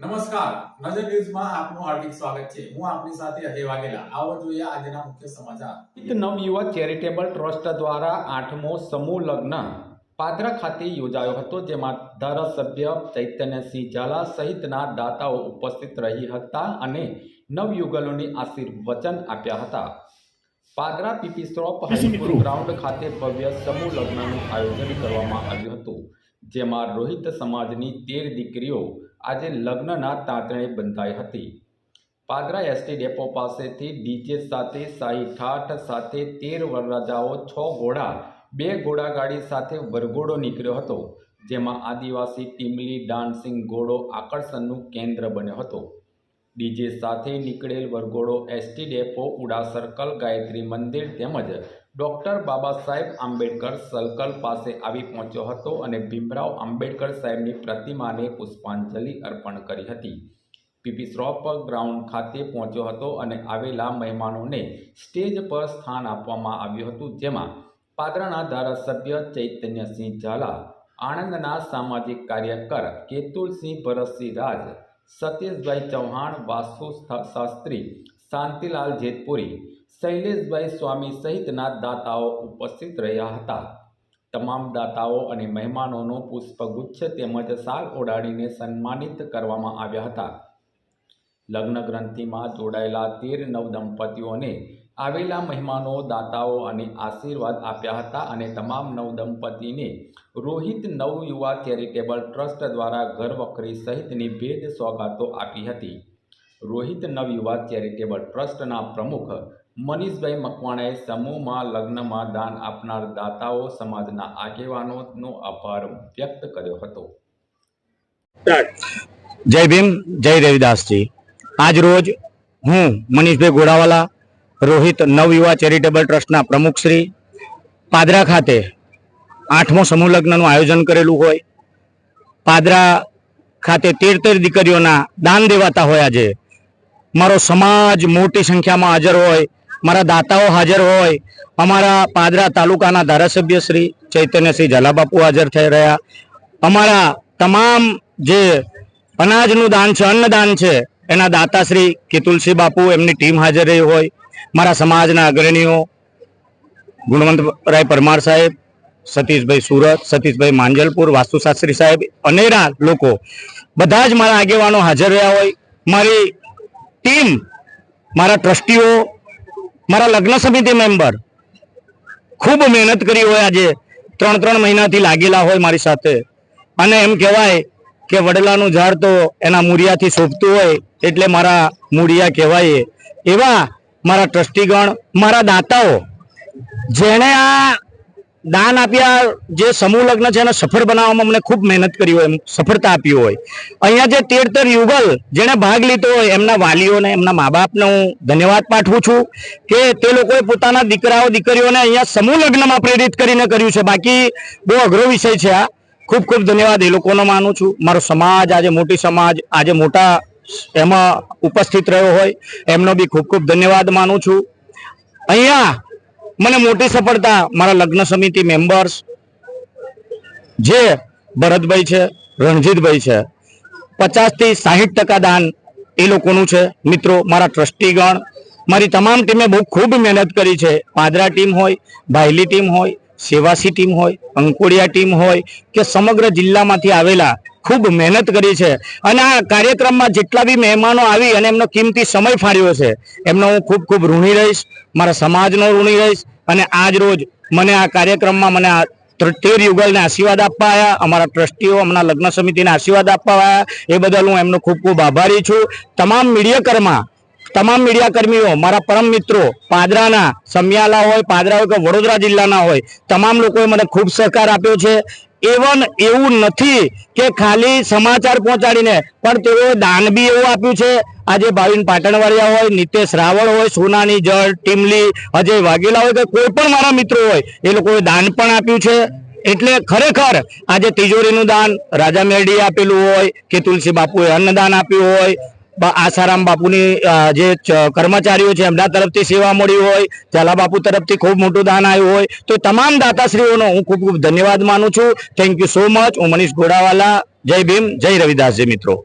નમસ્કાર. નજર ન્યૂઝમાં આપનું હાર્દિક સ્વાગત છે. હું આપની સાથે અજય વાઘેલા. આવો જોઈએ આજના મુખ્ય સમાચાર. નવયુવક ચેરિટેબલ ટ્રસ્ટ દ્વારા આઠમો સમૂહ લગ્ન પાદરા ખાતે યોજાયો હતો જેમાં ધારાસભ્ય ચૈતન્યસિંહ ઝાલા સહિતના દાતાઓ ઉપસ્થિત રહી હતા અને નવયુગલોને આશીર્વચન આપ્યા હતા. Padra PP Shroff high school ground ખાતે ભવ્ય સમૂહ લગ્નનું આયોજન કરવામાં આવ્યું હતું જેમાં રોહિત સમાજની તેર દીકરીઓ આજે લગ્નના તાંતણે બંધાઈ હતી. પાદરા એસટી ડેપો પાસેથી ડીજે સાથે શાહી ઠાઠ સાથે તેર વરરાજાઓ છ ઘોડા, બે ઘોડાગાડી સાથે વરઘોડો નીકળ્યો હતો, જેમાં આદિવાસી, ટીમલી, ડાન્સિંગ ઘોડો આકર્ષણનું કેન્દ્ર બન્યો હતો. ડીજે સાથે નીકળેલ વરઘોડો ST depot, Uda circle, Gayatri Mandir તેમજ ડૉક્ટર બાબા સાહેબ આંબેડકર સર્કલ પાસે આવી પહોંચ્યો હતો અને ભીમરાવ આંબેડકર સાહેબની પ્રતિમાને પુષ્પાંજલિ અર્પણ કરી હતી. પીપી શ્રોપ ગ્રાઉન્ડ ખાતે પહોંચ્યો હતો અને આવેલા મહેમાનોને સ્ટેજ પર સ્થાન આપવામાં આવ્યું હતું, જેમાં પાદરાના ધારાસભ્ય ચૈતન્યસિંહ ઝાલા, આણંદના સામાજિક કાર્યકર કેતુલસિંહ ભરતસિંહ રાજ સતીશભાઈ ચૌહાણ વાસુ શાસ્ત્રી શાંતિલાલ જેતપુરી શૈલેષભાઈ સ્વામી સહિતના દાતાઓ ઉપસ્થિત રહ્યા હતા. તમામ દાતાઓ અને મહેમાનોનો પુષ્પગુચ્છ તેમજ શાલ ઓડાડીને સન્માનિત કરવામાં આવ્યા હતા. લગ્ન ગ્રંથિમાં જોડાયેલા તેર નવદંપતીઓને આવેલા મહેમાનો દાતાઓ અને આશીર્વાદ આપ્યા હતા અને તમામ નવદંપતીને રોહિત નવયુવા ચેરિટેબલ ટ્રસ્ટ દ્વારા ઘર વખરી સહિતની ભેદ સોગાતો આપી હતી. રોહિત નવયુવા ચેરિટેબલ ટ્રસ્ટના પ્રમુખ મનીષભાઈ મકવાણાએ સમૂહમાં લગ્નમાં દાન આપનાર દાતાઓ સમાજના આગેવાનોનો આભાર વ્યક્ત કર્યો હતો. જય ભીમ, જય રવિદાસજી. આજ રોજ હું, મનીષભાઈ ગોડાવાલા, રોહિત નવયુવા ચેરિટેબલ ટ્રસ્ટના પ્રમુખશ્રી પાદરા ખાતે આઠમો સમૂહ લગ્નનું આયોજન કરેલું હોય. પાદરા ખાતે તેર તેર દીકરીઓના દાન દેવાતા હોય આજે. મારો સમાજ મોટી સંખ્યામાં હાજર હોય. મારા દાતાઓ હાજર હોય, અમારા પાદરા તાલુકાના ધારાસભ્ય શ્રી ચૈતન્યસિંહ ઝાલાબાપુ હાજર થઈ રહ્યા. અમારા તમામ જે અનાજનું દાન છે, અન્નદાન છે, એના દાતા શ્રી કેતુલસિંહ બાપુ એમની ટીમ હાજર રહી હોય. મારા સમાજના અગ્રણીઓ ગુણવંતરાય પરમાર સાહેબ, સતીશભાઈ સુરત, સતીશભાઈ માંજલપુર, વાસ્તુશાસ્ત્રી સાહેબ અનેરા લોકો બધા જ મારા આગેવાનો હાજર રહ્યા હોય. મારી ટીમ, મારા ટ્રસ્ટીઓ મારા લગ્ન સમિતિ મેમ્બર. ખૂબ મહેનત કરી હોય આજે. ત્રણ ત્રણ મહિનાથી લાગેલા હોય મારી સાથે. અને એમ કહેવાય કે વડલાનું ઝાડ તો એના મૂળિયાથી શોભતું હોય એટલે મારા મૂળિયા કહેવાય. એવા મારા ટ્રસ્ટીગણ, મારા દાતાઓ, જેણે આ દાન આપ્યા, જે સમૂહ લગ્ન છે એને સફળ બનાવવામાં મને ખૂબ મહેનત કરી હોય સફળતા આપી હોય. અહીંયા જે તેડતર તેર યુગલ જેણે ભાગ લીધો હોય, એમના વાલીઓને, એમના મા બાપને હું ધન્યવાદ પાઠવું છું કે તે લોકોએ પોતાના દીકરાઓ, દીકરીઓને અહીંયા સમૂહ લગ્નમાં પ્રેરિત કરીને કર્યું છે. બાકી બહુ અઘરો વિષય છે આ. ખૂબ ખૂબ ધન્યવાદ, એ લોકોનો માનું છું. મારો સમાજ, આજે મોટી સમાજ, આજે મોટા એમાં ઉપસ્થિત રહ્યો હોય, એમનો બી ખૂબ ખૂબ ધન્યવાદ માનું છું. અહીંયા મને મોટી સફળતા, મારા લગ્ન સમિતિ મેમ્બર્સ જે ભરતભાઈ છે, રણજીતભાઈ છે, પચાસથી સાહીઠ ટકા દાન એ લોકોનું છે. મિત્રો, મારા ટ્રસ્ટીગણ, મારી તમામ ટીમે બહુ ખૂબ મહેનત કરી છે. પાદરા ટીમ હોય, ભાયલી ટીમ હોય, સેવાસી ટીમ હોય, અંકોડિયા ટીમ હોય, કે સમગ્ર જિલ્લામાંથી આવેલા ખૂબ મહેનત કરી છે. અને આ કાર્યક્રમમાં જેટલા બી મહેમાનો આવી અને એમનો કિંમતી સમય ફાળ્યો છે, એમનો હું ખૂબ ખૂબ ઋણી રહીશ, મારા સમાજનો ઋણી રહીશ અને આજ રોજ મને આ કાર્યક્રમમાં મને આ ત્ર- યુગલને આશીર્વાદ આપવા આવ્યા અમારા ટ્રસ્ટીઓ હમણાં લગ્ન સમિતિને આશીર્વાદ આપવા આવ્યા એ બદલ હું એમનો ખૂબ ખૂબ આભારી છું. તમામ મીડિયાકર્મા, તમામ મીડિયાકર્મીઓ, મારા પરમ મિત્રો, પાદરાના, સમિયાલા હોય, પાદરા હોય કે વડોદરા જિલ્લાના હોય, તમામ લોકોએ મને ખૂબ સહકાર આપ્યો છે. એવન એવું નથી કે ખાલી સમાચાર પહોંચાડીને, પણ તેઓએ દાન બી એવું આપ્યું છે. આજે ભાવિન પાટણવાડિયા હોય, નિતેશ રાવળ હોય, સોનાની જળ, ટીમલી, અજય વાઘેલા હોય કે કોઈ પણ મારા મિત્રો હોય, એ લોકોએ દાન પણ આપ્યું છે. એટલે ખરેખર આજે તિજોરીનું દાન, રાજા મેરડીએ આપેલું હોય, કે તુલસી બાપુએ અન્નદાન આપ્યું હોય આસારામ બાપુની જે કર્મચારીઓ છે, એમના તરફથી સેવા મળી હોય, ઝાલા બાપુ તરફથી ખૂબ મોટું દાન આવ્યું હોય, તો તમામ દાતાશ્રીઓનો હું ખૂબ ખૂબ ધન્યવાદ માનું છું. થેન્ક યુ સો મચ હું મનીષ ઘોડાવાલા જય ભીમ. જય રવિદાસજી મિત્રો.